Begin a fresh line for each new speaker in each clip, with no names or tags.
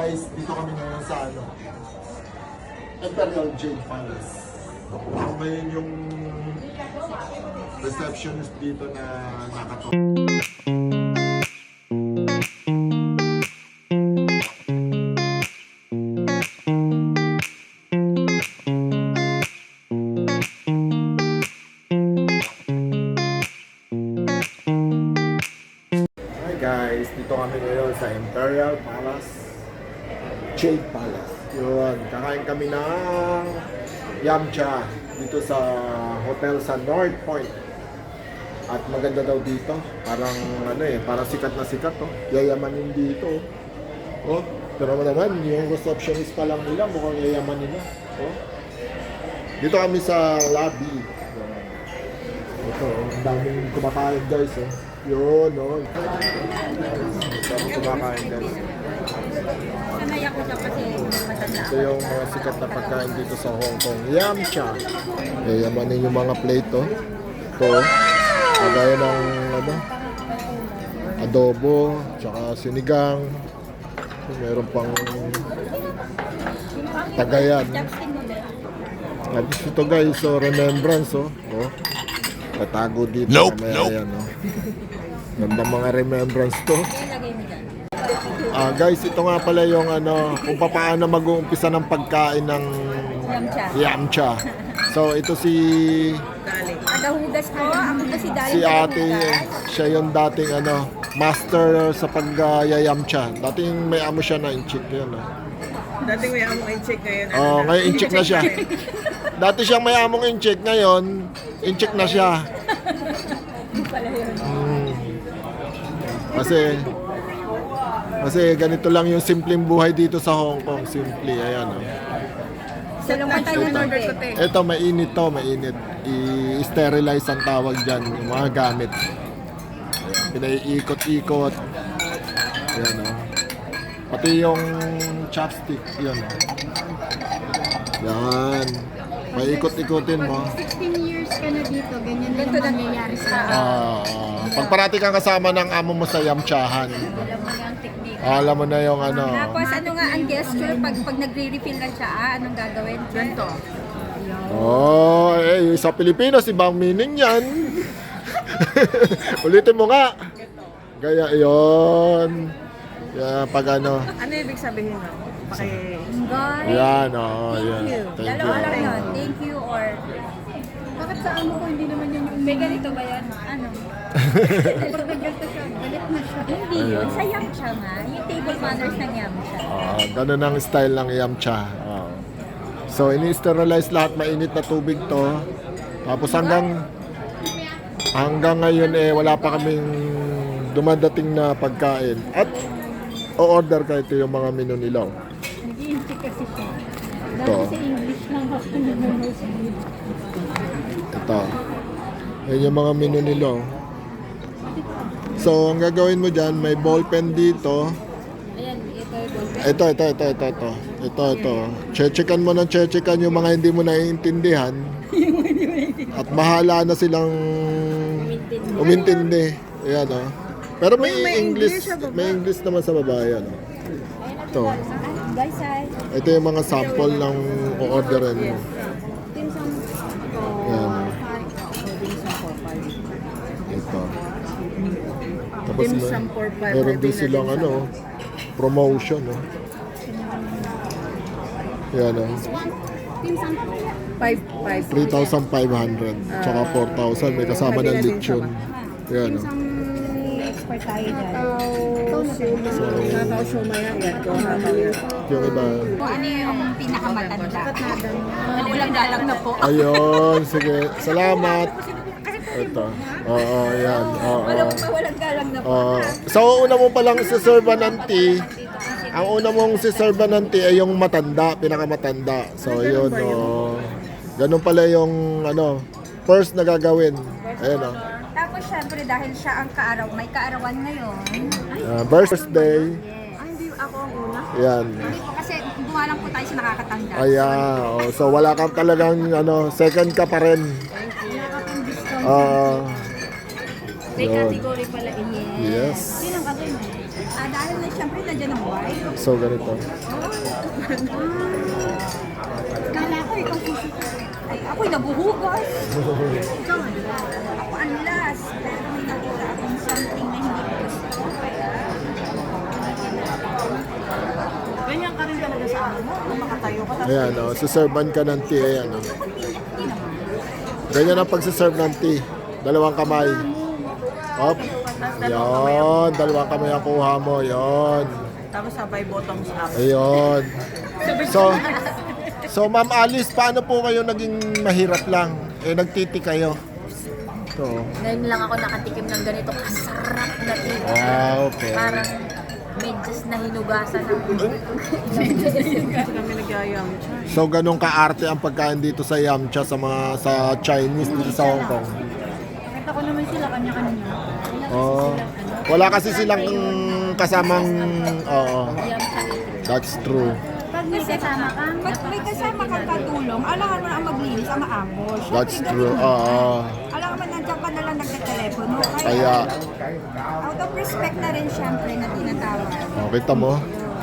guys, dito kami ngayon sa ano, Imperial Jade Palace. Ako ngayon yung receptionist dito na nakato. Kami ng yamcha dito sa hotel sa North Point. At maganda daw dito. Parang ano eh, parang sikat na sikat oh. Yayamanin dito. Oh, pero naman yung receptionist pa lang nila mukhang yayamanin na. Oh. Dito kami sa lobby. Ito, oh, ang daming kumakain guys oh. Yun, oh. Ang daming kumakain guys.
Sanay ako na kasi matanda
Ito yung mga sikat na pagkain dito sa Hong Kong. Yamcha. Yayamanin yung mga plate, oh. Ito, oh. kagaya ng, ano, adobo, tsaka sinigang. Meron pang tagayan. Tapos ito guys, so remembrance, oh. oh. Tatago dito.
Nope, nope.
Yan, oh. Ganda mga remembrance to. Ah, guys, ito nga pala yung ano, kung paano mag-uumpisa ng pagkain ng
Yamcha.
yamcha. So, ito si
Agahugas ko. Ako kasi dahil
si ate, siya yung dating ano, master sa pag-yamcha. Dating may amo siya na inchik yun. Ah.
Dating may among in-check ngayon. ano
Oh,
na,
ngayon inchik na siya.
rin.
Dati siyang may among inchik, ngayon inchik na siya. Hmm. Kasi kasi ganito lang yung simpleng buhay dito sa Hong Kong. Simple, ayan. Oh.
Tulungan tayo ng
Order ko,
tubig.
te.
Ito, mainit to, mainit. I-sterilize ang tawag dyan, yung mga gamit. Ayan, pinaiikot-ikot. Ayan, oh. Pati yung chopstick, yun. oh. Yan. Paikot-ikotin mo.
16 years ka na dito, ganyan na
Ganito
yung
na-
mangyayari sa
Ah, ah. pag parati kang kasama ng amo mo sa yamchahan,
Alam mo na ang technique.
alam mo na yung ano.
Tapos ano nga ang gesture pag pag nagre-refill ng tsaa, anong gagawin?
Ganito.
Oh, eh, sa Pilipinas, ibang meaning yan. Ulitin mo nga. Gaya, yon. Yan, pag ano.
Ano ibig sabihin nun? Paki...
Guys,
Yan, oh, yan.
thank you.
Thank
Dalawa lang
you.
yun. Thank you or...
Bakit sa amo ko hindi naman yun yung
May ganito ba yan? Ano?
Pag siya, na siya.
Hindi yun. Sa yamcha nga. Yung table manners ng yamcha.
Ah, ganun ang style ng yamcha. Oh. So, ini-sterilize lahat, mainit na tubig to. Tapos hanggang hanggang ngayon eh wala pa kaming dumadating na pagkain. At o-order ka ito yung mga menu nila. oh.
Nag-iinti kasi siya.
Ito.
Dahil sa English lang ako nanonood.
Ito. Yan yung mga menu nila. oh. So, ang gagawin mo dyan, may ballpen dito.
Ayan, ito yung
Ito, ito, ito, ito, ito. Ito, ito. Chechekan mo ng chechekan yung mga hindi mo naiintindihan. At bahala na silang umintindi. Ayan, oh. Pero may,
May
English, may English naman sa baba, yan. Oh. Ito. Ito yung mga sample ng o-orderin mo.
Dim sum ko.
Yan. Ito. Tapos
Dim
may,
sum for five,
meron
five
din
na
silang
dim sum.
ano, promotion. Oh. Yan.
Dim sum ko.
5, 5.
3,500 tsaka 4,000 may kasama ng lechon. Yan oh.
Expert tayo dyan.
Kakao siomay yan. Yan, kakao yan.
Yung iba.
Ano yung pinakamatanda? Walang galang na po.
Ayun, sige. Salamat. Ito. Oo, yan. Oo.
Walang, walang galang na po.
So, una mo palang si Sir Bananti, ang una mong si Sir Bananti ay yung matanda, pinakamatanda. So, yun. Oh. Ganun pala yung ano, first na gagawin. Ayun oh.
Tapos syempre dahil siya ang kaaraw, may kaarawan ngayon.
Ah, birthday.
Ah, hindi ako ang una.
Yan.
Hindi po kasi bumalang po tayo sa nakakatanda.
Ayan. Oh, so wala kang talagang ano, second ka pa rin. Ah.
May
yun.
category pala in
Yes.
Ah, dahil na syempre na dyan ng white.
So, ganito.
Kala ko ikaw susunod. Ay, ako'y nabuhugas. Ikaw ang Ako ang last. Pero may nakita akong something na hindi ko gusto. Kaya,
Ganyan ka rin talaga sa ano mo. Kung makatayo ka.
Ayan, oh, suservan ka ng tea. Ayan, oh. Ganyan ang pagsiserve ng tea. Dalawang kamay. Up. Yon, dalawang kamay ang kuha mo. Yon.
Tapos sabay bottoms up.
Ayun. So, so Ma'am Alice, paano po kayo naging mahirap lang? Eh, nagtiti kayo. So,
Ngayon lang ako nakatikim ng ganito kasarap na tea.
ah, okay.
Parang medyas na hinugasan ng
Kasi kami nagyayam.
So, ganun kaarte ang pagkain dito sa Yamcha sa mga sa Chinese dito sa Hong Kong.
Nakita ko naman sila kanya-kanya.
Oh. Wala kasi silang kasamang oo. That's true.
Pag may kasama ka,
Pag may kasama kang katulong, alangan mo na ang maglinis, ang maangos.
That's
ganun
true.
yun.
Oo.
Ka na lang nagtatelepono. Kaya,
Kaya,
out of respect na rin syempre na tinatawag.
oh, kita mo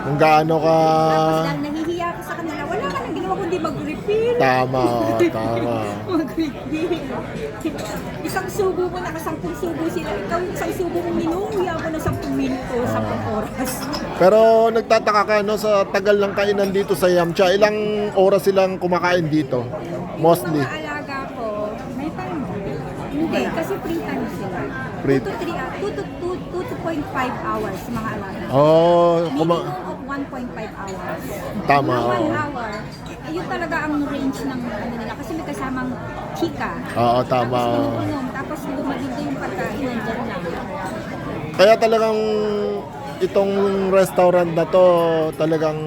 kung gaano ka
Tapos dahil nahihiya ka sa kanila, wala ka nang ginawa kundi mag-refill.
tama, oo, tama.
Mag-refill. isang subo mo, nakasampung subo sila. Ikaw, isang subo mo, minuya mo na sampung minuto, sampung oras.
Pero nagtataka ka no sa tagal ng kainan dito sa Yamcha. Ilang oras silang kumakain dito? Mostly.
Mga alaga ko, may time mo. Hindi, kasi free time
Free-
2 to 3, 2 to 2, 2 to 0.5 hours mga alaga.
Oh,
Minimum
kuma
of 1.5 hours.
Tama,
Mga
oo.
1 hour, ayun talaga ang range ng ano nila. Kasi may kasamang chika.
Oo, tama.
Tapos inom-inom, tapos lumagin yung pagkain, nandyan lang.
Kaya talagang itong restaurant na to talagang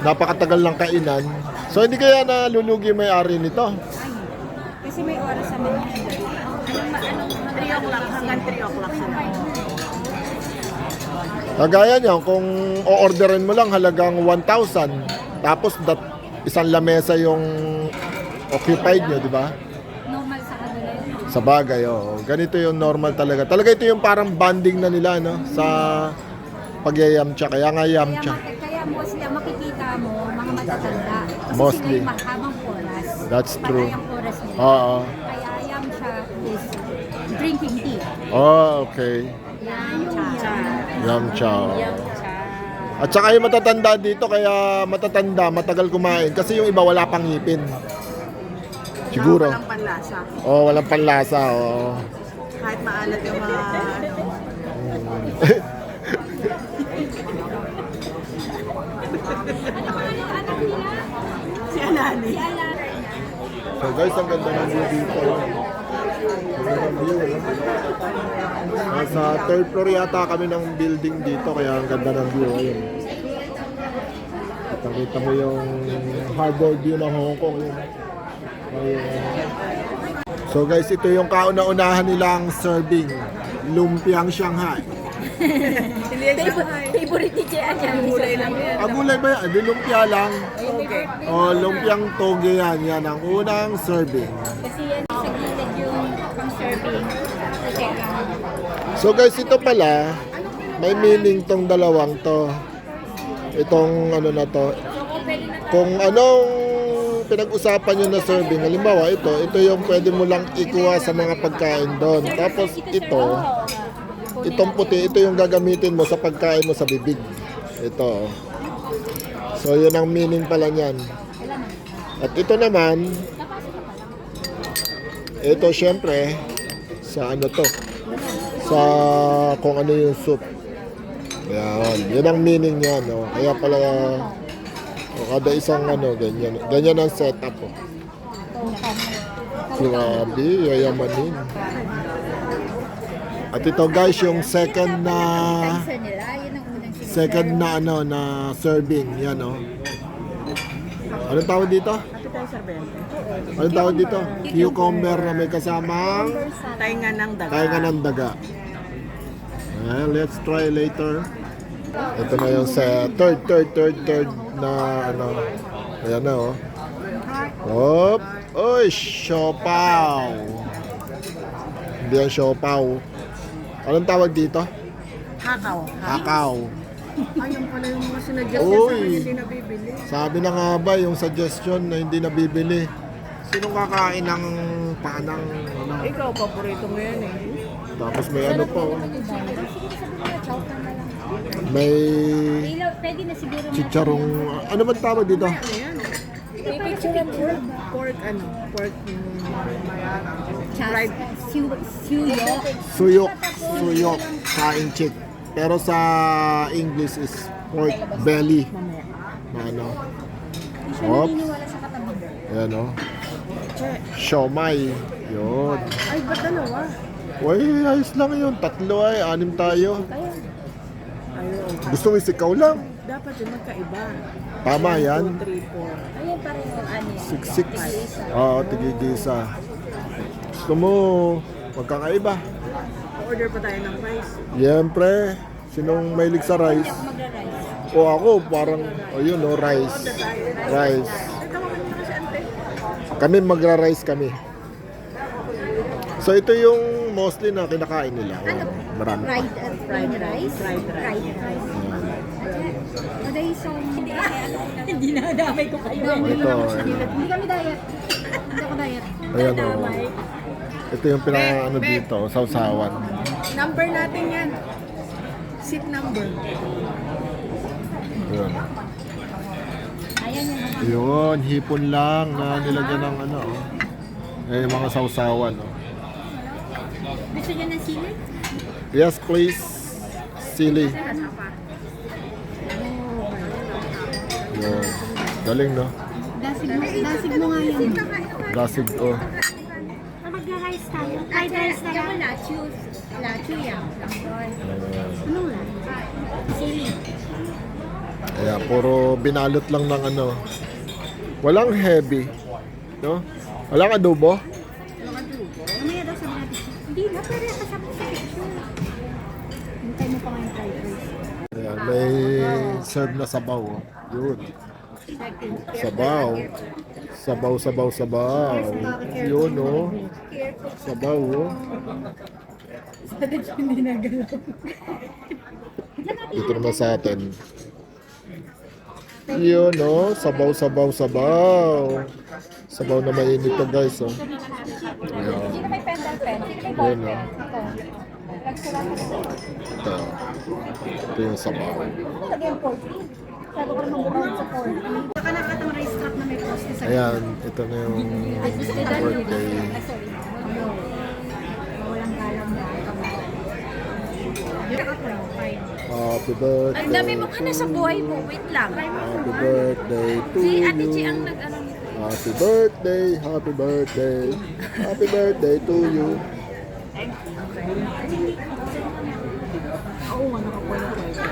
napakatagal ng kainan. So hindi kaya nalulugi yung may-ari nito?
Ay, kasi may oras sa mga
Anong 3 o'clock hanggang 3 o'clock sila.
Kagaya niyan, kung o-orderin mo lang halagang 1,000, tapos that, isang lamesa yung occupied nyo, di ba?
normal sa kanila yun.
Sa bagay, oo. Ganito yung normal talaga. Talaga ito yung parang banding na nila, no? Sa pagyayamcha. Kaya nga
Kaya,
yamcha.
ma- kaya mostly ang makikita mo, mga matatanda. Kasi
Mostly.
sila yung mahabang oras.
That's true.
Patay ang oras nila.
Oo.
Kaya yam siya is drinking tea.
Oh, okay.
Yamcha.
Yamcha. At saka yung matatanda dito, kaya matatanda, matagal kumain. Kasi yung iba wala pang ngipin. Siguro.
Walang panlasa.
Oh, walang panlasa. Oh.
Kahit maalat yung mga ano. Si Anani.
So guys, ang ganda ng view dito. Ang ganda ng view, no? Nasa third floor yata kami ng building dito, kaya ang ganda ng view. Ayun. Kita mo yung harbor view ng Hong Kong. Yun. Ayun. So guys, ito yung kauna-unahan nilang serving. Lumpiang Shanghai.
favorite ni Jea niya.
Gulay lang yan.
Ah, gulay ba yan? Di lumpia lang.
Okay.
O, lumpiang toge yan. Yan ang unang serving.
Kasi yan sa gilid yung pang-serving. Kasi ang
So guys, ito pala, may meaning tong dalawang to. Itong ano na to. Kung anong pinag-usapan nyo na serving, halimbawa ito, ito yung pwede mo lang ikuha sa mga pagkain doon. Tapos ito, itong puti, ito yung gagamitin mo sa pagkain mo sa bibig. Ito. So yun ang meaning pala niyan. At ito naman, ito syempre, sa ano to, sa kung ano yung soup. Yan, yun ang meaning niya, no? Kaya pala, o kada isang ano, ganyan. Ganyan ang setup, oh. Grabe, yayamanin. At ito guys, yung second na second na ano na serving, yan oh. Anong tawag dito?
Ba yan?
Anong tawag dito? Cucumber na may kasamang
Tainga ng daga.
ka ng daga. Well, let's try later. Ito na yung sa third, third, third, third na ano. Ayan na oh. Hop! Uy, siopaw! Hindi yan siopaw. Anong tawag dito?
Hakaw.
Hakaw.
Ayun pala yung mga sinadya sa akin,
Uy!
hindi nabibili.
Sabi na nga ba yung suggestion na hindi nabibili? Sinong kakain ng panang ano?
Ikaw, paborito mo yan eh.
Tapos may ano pa. oh.
Sige, sabi mo na, chowder na lang.
May
Ilaw, pwede na siguro
chicharong... Ano ba tawag dito?
Ano yan?
May picture pork.
Pork ano? Pork yung mayarang.
Fried. Suyo.
Suyok. Suyok. Kain chick. Pero sa English is pork belly. Ano? Oops. Ayan o. Siomay. Yun.
Ay, ba't dalawa?
Uy, ayos lang yun. Tatlo ay, anim tayo. Gusto mo isikaw lang.
Dapat yung magkaiba.
Tama yan.
2, 3, 4.
Ayan pareho, ano yan.
Six, six. Oo, tigigisa. Gusto mo, magkakaiba.
Order pa tayo ng rice.
Siyempre, sinong mahilig sa rice?
Magra-rice.
O ako, parang, ayun o, rice. Rice.
Ante.
Kami magra-rice kami. So ito yung mostly na kinakain nila. Oh, marami.
Fried, uh, fried rice.
Fried rice.
Fried rice. Aday so hindi hindi na damay ko kayo.
Ito.
Hindi kami diet. Hindi ako diet.
Ayan o. Ito yung pinaka ano dito, sausawan.
Number natin yan. Seat number.
Ayan.
Ayan yung mga
Yun, hipon lang na nilagyan ng ano. oh. Eh, mga sausawan. Oh.
gusto niyo ng sili?
Yes, please. Sili. Yun. Galing, no?
Dasig mo, dasig mo nga yan.
Dasig, oh.
Mag-rice tayo. Fried rice na lang. Lachu. Lachu yan. Ano nga? Sili.
Kaya, puro binalot lang ng ano. Walang heavy. No? Walang adobo.
Mamaya daw sabi natin. Hindi na, pero kasama sa picture. Hintay mo pa nga yung fried rice.
Ayan, may serve na sabaw. Oh. Yun. Sabaw. Sabaw, sabaw, sabaw. Yun, oh. Sabaw, oh. Dito naman sa atin. Yun, oh. Sabaw, sabaw, sabaw. Sabaw na mainit to, guys, oh. Ayan.
Sino may pendant pen? Sino may
Yun,
ball
oh.
pen? Ako. Nagsulat ko sa
Ito. Ito yung sabaw.
Yung pork. Sabi ko naman bukod sa pork. Saka nakatang rice trap na may poste sa
Ayan, ito na yung birthday.
Ah, sorry.
Happy birthday.
Ang dami mong ano sa buhay mo. Wait lang.
Happy birthday to
Si Ate Chi
you.
ang nag-ano nito.
Happy birthday, happy birthday. Happy birthday to you.
Oo nakapulo ko ito.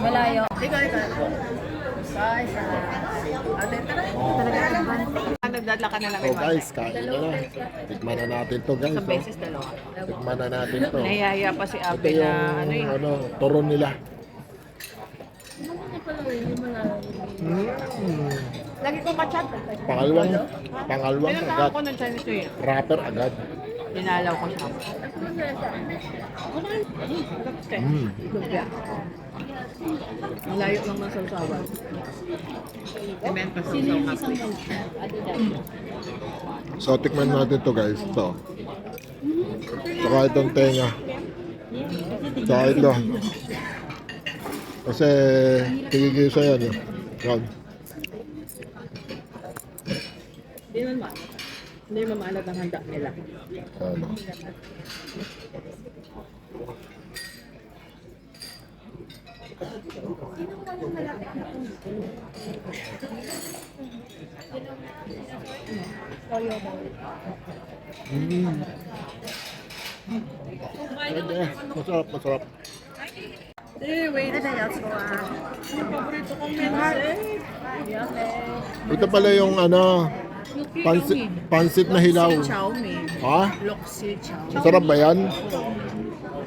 Malayo.
Ikaw, ikaw. Isa, isa. Ka na lang.
So guys, kain na na. Tikman na natin to guys.
Sa
Oh.
beses dalawa.
Tikman na natin to.
Nahiyaya pa si Abe na ano eh.
ano, turon nila. Mm.
Lagi kong kachat.
Pangalawang, pangalawang
Pinuntahan
agad.
ko ng Chinese Year.
Rapper agad.
Dinalaw ko siya.
Mm.
Lumpia. Ang layo lang ng sausawan. Cement pa sausaw ka.
So tikman natin to guys. To. Saka itong tenga. Saka ito. Kasi tigigisa yan. eh. Yan.
Hindi naman ma. Hindi mamalat ang handa nila.
Ano. Mm. Pwede. Masarap, masarap.
Eh, wait. Ano yung paborito kong mense.
Ito pala yung ano, pansit, pansit na hilaw.
Si Chow Mein.
Ha?
Loxi Chow.
Sarap ba yan?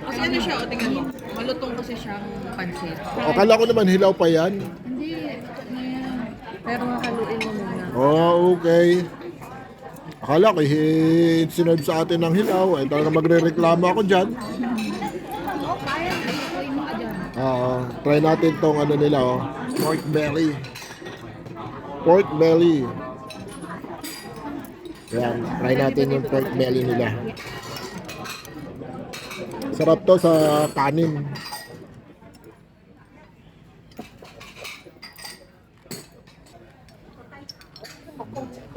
Kasi ano siya, o tingnan mo. Malutong kasi siyang pansit.
Akala ko naman hilaw pa yan.
Hindi, ano yan. Pero haluin mo muna.
Oh, okay. Akala ko, eh, sinerve sa atin ng hilaw. Eh, talaga magre-reklamo ako dyan. try natin tong ano nila oh. Pork belly. Pork belly. Yan, try natin yung pork belly nila. Sarap to sa kanin.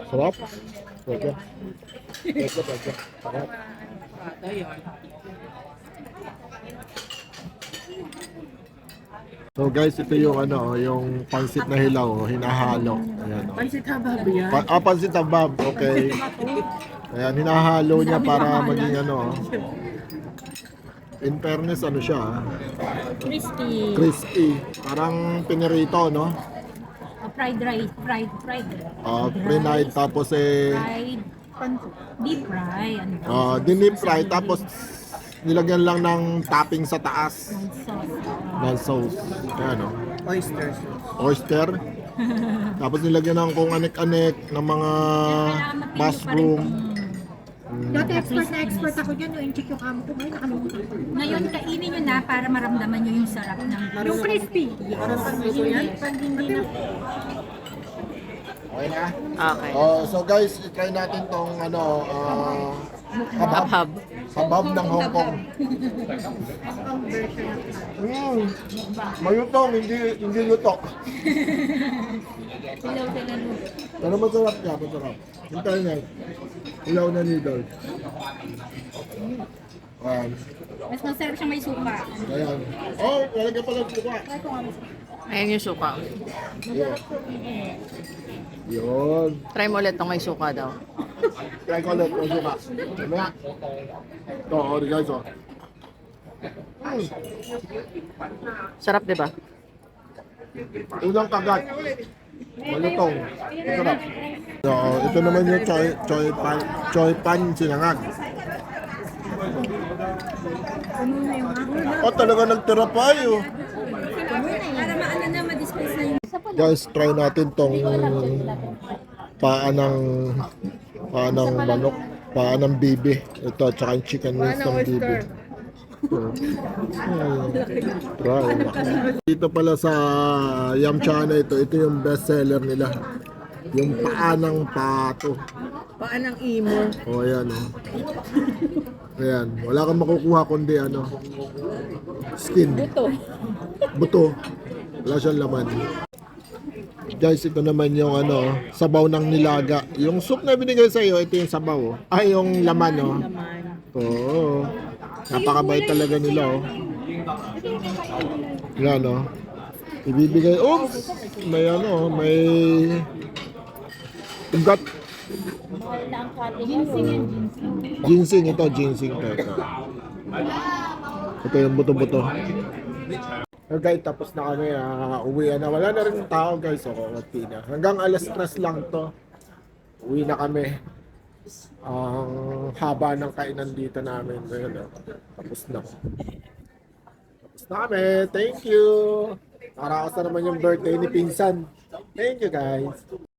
Sarap. Pwede. Pwede, pwede. Sarap. So guys, ito yung ano, yung pansit na hilaw, oh, hinahalo. Ayan. oh.
Pansit habab yan.
Pa ah, pansit tabab, okay. Ayan, hinahalo niya para maging ano. oh. In fairness, ano siya, ah,
Crispy.
crispy. Parang pinirito, no?
Uh, fried rice. Fried, fried.
Uh, pre-night, tapos eh,
Fried. Deep fry. Ano ba?
uh, dinip fry, tapos nilagyan lang ng topping sa taas
Sauce.
ng sauce. Ayan, no?
Oysters.
oyster. Tapos nilagyan ng kung anek-anek ng mga mushroom.
Dati expert na expert ako dyan, yung yung kamo ko. Ngayon nakalimutan ko.
Ngayon, kainin nyo na para maramdaman nyo yung sarap ng
Yung crispy.
Parang panluto yan?
Pag hindi na.
Okay na?
Okay.
Oh, so guys, try natin tong ano, uh, habab.
Habab
ng Hong Kong. Mm. Mayutong, hindi hindi lutok. Pero masarap siya, masarap. Hintay niya. Ilaw na noodle. Ayan.
Mas masarap siya may suka.
Ayan. Oh, lalagyan pala suka.
Ayan yung suka.
Yun.
Try mo ulit itong may suka daw.
Try ko ulit yung suka. Mamaya. Ito, oh, guys, oh.
Sarap, di ba?
Unang kagat. Malutong. Masarap. So, ito naman yung choy, choy pan, choy pan sinangag. Oh, talaga nagtira pa yun.
Para maano na, ma-dispense na yung
Guys, try natin tong paa ng paa ng manok, paa ng bibi. Ito, tsaka yung chicken wings ng bibi. Try. Dito pala sa Yamcha na ito, ito yung best seller nila. Yung paa ng pato.
Paan ng imo?
O, ayan o. Ayan. Wala kang makukuha kundi ano. Skin. Buto. Buto. Wala siyang laman. Guys, ito naman yung ano, sabaw ng nilaga. Yung soup na binigay sa iyo, ito yung sabaw. oh. Ay, yung laman, oh. Oo. Napakabait talaga nila, oh. Yan, oh. Ibibigay, oops! May ano, may ugat. Ginseng ito, ginseng to. Ito, ito yung buto-buto. So guys, tapos na kami, uh, uwi na. Wala na rin tao guys, so konti na. Hanggang alas stress lang to. Uwi na kami. Ang haba ng kainan dito namin. Ngayon, oh. tapos na. Tapos na kami. Thank you. Para sa naman yung birthday ni Pinsan. Thank you guys.